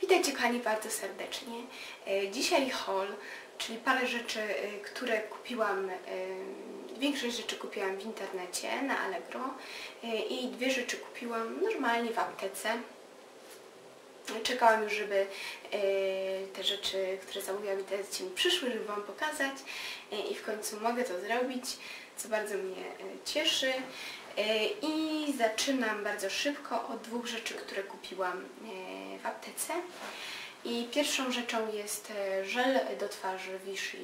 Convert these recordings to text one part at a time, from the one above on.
Witajcie kochani bardzo serdecznie. E, Dzisiaj haul, czyli parę rzeczy, e, które kupiłam, e, większość rzeczy kupiłam w internecie na Allegro i dwie rzeczy kupiłam normalnie w aptece. Czekałam już, żeby te rzeczy, które zamówiłam w internecie mi przyszły, żeby Wam pokazać i w końcu mogę to zrobić, co bardzo mnie cieszy. E, I zaczynam bardzo szybko od dwóch rzeczy, które kupiłam e, w aptece. I pierwszą rzeczą jest e, żel do twarzy Vichy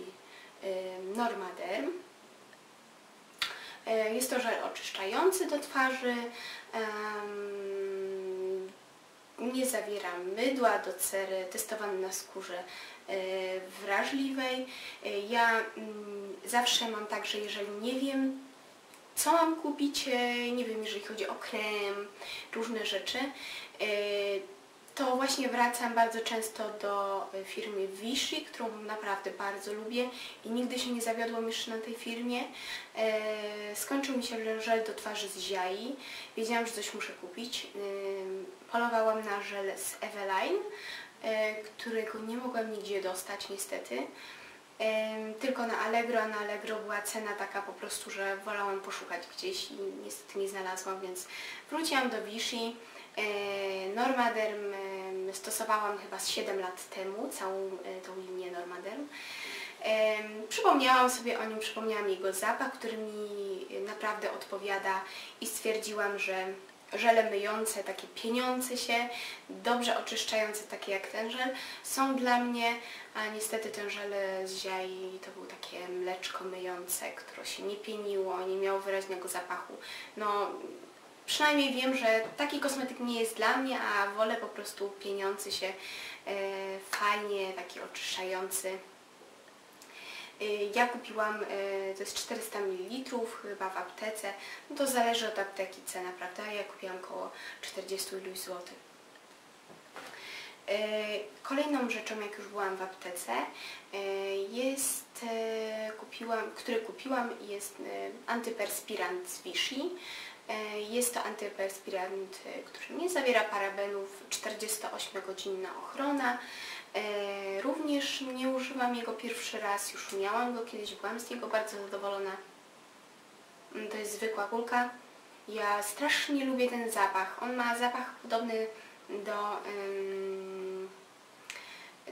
Normaderm. Jest to żel oczyszczający do twarzy. Nie zawiera mydła do cery, testowany na skórze wrażliwej. Ja mm, zawsze mam tak, że jeżeli nie wiem, co mam kupić, e, nie wiem, jeżeli chodzi o krem, różne rzeczy, e, to właśnie wracam bardzo często do e, firmy Vichy, którą naprawdę bardzo lubię i nigdy się nie zawiodłam jeszcze na tej firmie. Skończył mi się żel do twarzy z Ziai, wiedziałam, że coś muszę kupić. Polowałam na żel z Eveline, którego nie mogłam nigdzie dostać niestety. Tylko na Allegro, a na Allegro była cena taka po prostu, że wolałam poszukać gdzieś i niestety nie znalazłam, więc wróciłam do Vichy. E, Normaderm stosowałam chyba z 7 lat temu, całą e, tą linię Normaderm. Przypomniałam sobie o nim, przypomniałam jego zapach, który mi naprawdę odpowiada i stwierdziłam, że żele myjące, takie pieniące się, dobrze oczyszczające, takie jak ten żel, są dla mnie, a niestety ten żel z Ziai to był takie mleczko myjące, które się nie pieniło, nie miało wyraźnego zapachu. No, przynajmniej wiem, że taki kosmetyk nie jest dla mnie, a wolę po prostu pieniący się, e, fajnie, taki oczyszczający. Y, Ja kupiłam, y, to jest 400 ml chyba w aptece, no to zależy od apteki cena, prawda? Ja kupiłam około 40 iluś złotych. Y, Kolejną rzeczą, jak już byłam w aptece, jest, kupiłam, który kupiłam, jest antyperspirant z Vichy. Jest to antyperspirant, który nie zawiera parabenów, 48-godzinna ochrona. E, Również nie używam jego pierwszy raz, już miałam go kiedyś, byłam z niego bardzo zadowolona. Mm, To jest zwykła kulka. Ja strasznie lubię ten zapach. On ma zapach podobny do,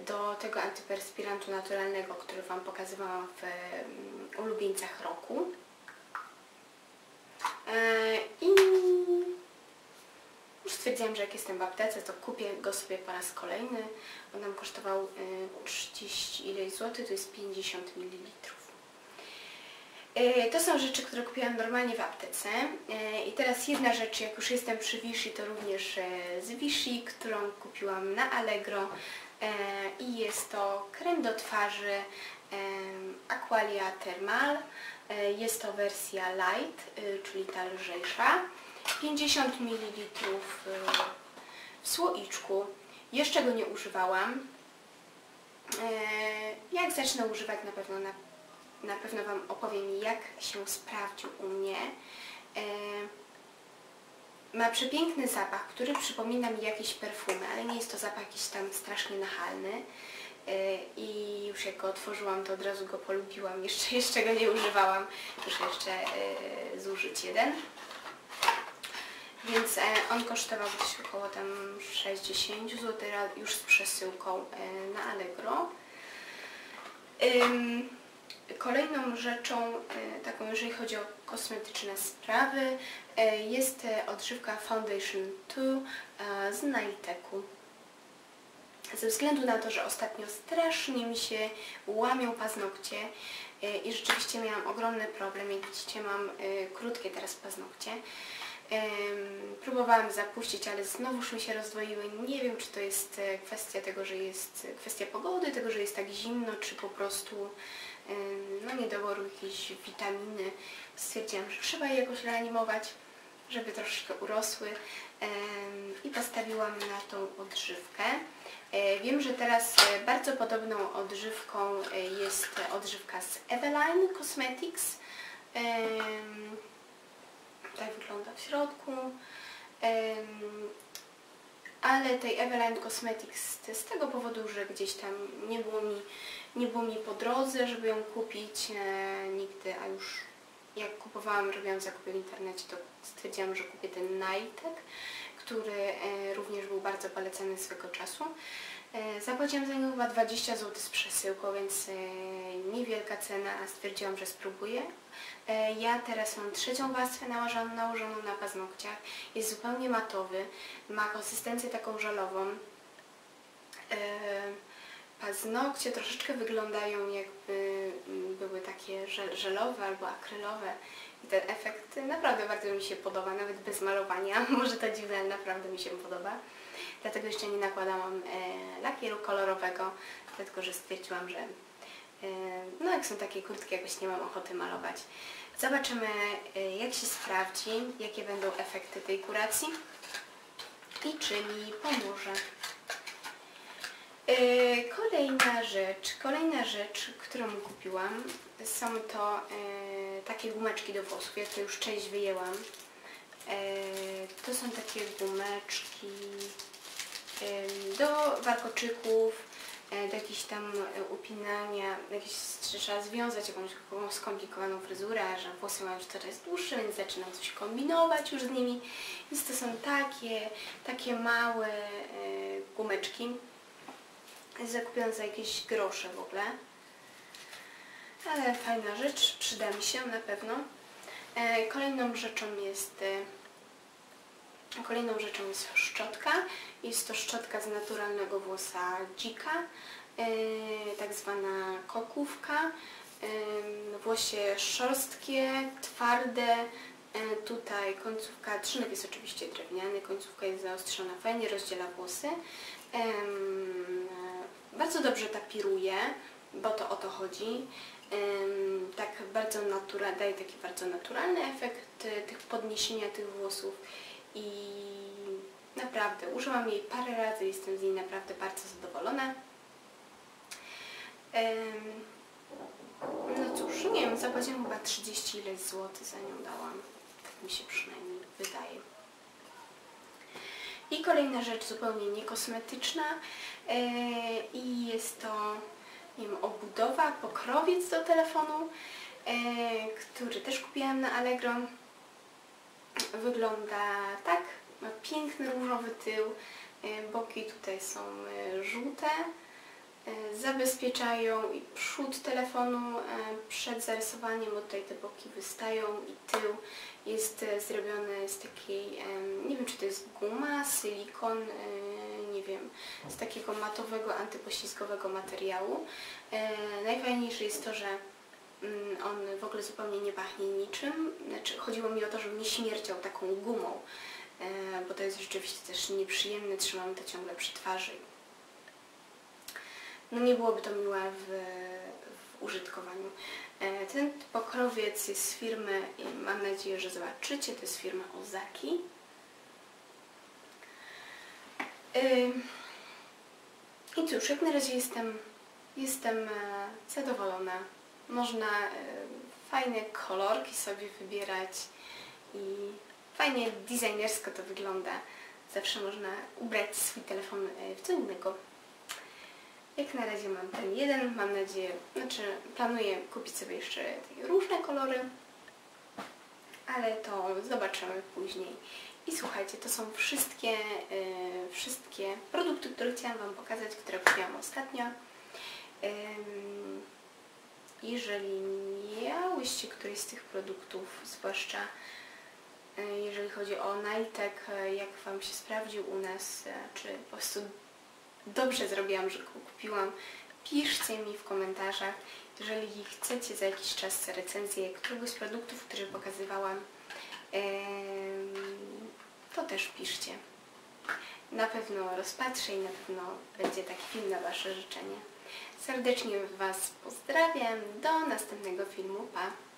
do tego antyperspirantu naturalnego, który Wam pokazywałam w ulubieńcach roku. E, I stwierdziłam, że jak jestem w aptece, to kupię go sobie po raz kolejny. On nam kosztował y, 30 ileś złotych, to jest 50 ml. Y, To są rzeczy, które kupiłam normalnie w aptece. Y, I teraz jedna rzecz, jak już jestem przy Vichy, to również y, z Vichy, którą kupiłam na Allegro. Y, I jest to krem do twarzy y, Aqualia Thermal. Y, Jest to wersja light, y, czyli ta lżejsza. 50 ml w słoiczku. Jeszcze go nie używałam. E, Jak zacznę używać, na pewno, na, na pewno Wam opowiem, jak się sprawdził u mnie. E, Ma przepiękny zapach, który przypomina mi jakieś perfumy, ale nie jest to zapach jakiś tam strasznie nachalny. I już jak go otworzyłam, to od razu go polubiłam. Jeszcze, jeszcze go nie używałam. Muszę jeszcze zużyć jeden. Więc e, on kosztował gdzieś około tam 60 zł, już z przesyłką e, na Allegro. Kolejną rzeczą, e, taką jeżeli chodzi o kosmetyczne sprawy, jest odżywka Foundation 2 e, z Nailteku. Ze względu na to, że ostatnio strasznie mi się łamią paznokcie i rzeczywiście miałam ogromny problem, jak widzicie mam krótkie teraz paznokcie. Próbowałam zapuścić, ale znowuż mi się rozdwoiły. Nie wiem, czy to jest e, kwestia tego, że jest e, kwestia pogody, tego, że jest tak zimno, czy po prostu no, niedoboru jakiejś witaminy. Stwierdziłam, że trzeba je jakoś reanimować, żeby troszeczkę urosły i postawiłam na tą odżywkę. E, Wiem, że teraz bardzo podobną odżywką jest odżywka z Eveline Cosmetics. Tak wygląda w środku. Ale tej Eveline Cosmetics z tego powodu, że gdzieś tam nie było mi, nie było mi po drodze, żeby ją kupić e, nigdy, a już jak kupowałam, robiłam zakupy w internecie, to stwierdziłam, że kupię ten Nightek, który e, również był bardzo polecany swego czasu. E, zapłaciłam za niego chyba 20 zł z przesyłką, więc e, niewielka cena, a stwierdziłam, że spróbuję. E, ja teraz mam trzecią warstwę nałożoną, nałożoną na paznokciach. Jest zupełnie matowy, ma konsystencję taką żelową. Paznokcie troszeczkę wyglądają jakby mm, były takie żel, żelowe albo akrylowe i ten efekt naprawdę bardzo mi się podoba, nawet bez malowania. Może to dziwne, ale naprawdę mi się podoba. Dlatego jeszcze nie nakładałam e, lakieru kolorowego, dlatego że stwierdziłam, że e, no jak są takie krótkie, jakoś nie mam ochoty malować. Zobaczymy e, jak się sprawdzi, jakie będą efekty tej kuracji i czy mi pomoże. Kolejna rzecz, kolejna rzecz, którą kupiłam, są to takie gumeczki do włosów. Ja to już część wyjęłam. To są takie gumeczki do warkoczyków, e, do jakichś tam e, upinania, jakieś, trzeba związać jakąś taką skomplikowaną fryzurę, że włosy mają coraz dłuższe, więc zaczynam coś kombinować już z nimi. Więc to są takie, takie małe e, gumeczki zakupiłam za jakieś grosze w ogóle. Ale fajna rzecz, przyda mi się na pewno. Kolejną rzeczą jest kolejną rzeczą jest szczotka. Jest to szczotka z naturalnego włosa dzika, e, tak zwana kokówka. E, włosie szorstkie, twarde. E, tutaj końcówka, trzynek jest oczywiście drewniany, końcówka jest zaostrzona, fajnie rozdziela włosy. Bardzo dobrze tapiruje, bo to o to chodzi. Tak bardzo natura, daje taki bardzo naturalny efekt tych podniesienia tych włosów i naprawdę użyłam jej parę razy, jestem z niej naprawdę bardzo zadowolona. No cóż, nie wiem, zapłaciłam chyba 30 ileś złotych za nią dałam. Tak mi się przynajmniej wydaje. I kolejna rzecz zupełnie niekosmetyczna yy, i jest to nie wiem, obudowa, pokrowiec do telefonu, yy, który też kupiłam na Allegro. Wygląda tak, ma piękny różowy tył, yy, boki tutaj są yy, żółte, yy, zabezpieczają i przód telefonu przed zarysowaniem, bo tutaj te boki wystają i tył jest e, zrobiony z takiej, nie wiem czy to jest guma, silikon, e, nie wiem, z takiego matowego, antypoślizgowego materiału. E, Najfajniejsze jest to, że on w ogóle zupełnie nie pachnie niczym. Znaczy, chodziło mi o to, żeby nie śmierciał taką gumą, e, bo to jest rzeczywiście też nieprzyjemne, trzymam to ciągle przy twarzy. No nie byłoby to miłe w, w użytkowaniu. E, Ten pokrowiec jest z firmy, mam nadzieję, że zobaczycie, to jest firma Ozaki. Ym, I cóż, jak na razie jestem, jestem e, zadowolona. Można e, fajne kolorki sobie wybierać i fajnie designersko to wygląda. Zawsze można ubrać swój telefon e, w co innego. Jak na razie mam ten jeden, mam nadzieję, znaczy planuję kupić sobie jeszcze różne kolory, ale to zobaczymy później. I słuchajcie, to są wszystkie, yy, wszystkie produkty, które chciałam Wam pokazać, które kupiłam ostatnio. Ym, jeżeli miałyście któryś z tych produktów, zwłaszcza y, jeżeli chodzi o Nightek, y, jak Wam się sprawdził u nas, y, czy po prostu dobrze zrobiłam, że go kupiłam. Piszcie mi w komentarzach, jeżeli chcecie za jakiś czas recenzję któregoś z produktów, które pokazywałam, to też piszcie. Na pewno rozpatrzę i na pewno będzie taki film na Wasze życzenie. Serdecznie Was pozdrawiam. Do następnego filmu. Pa!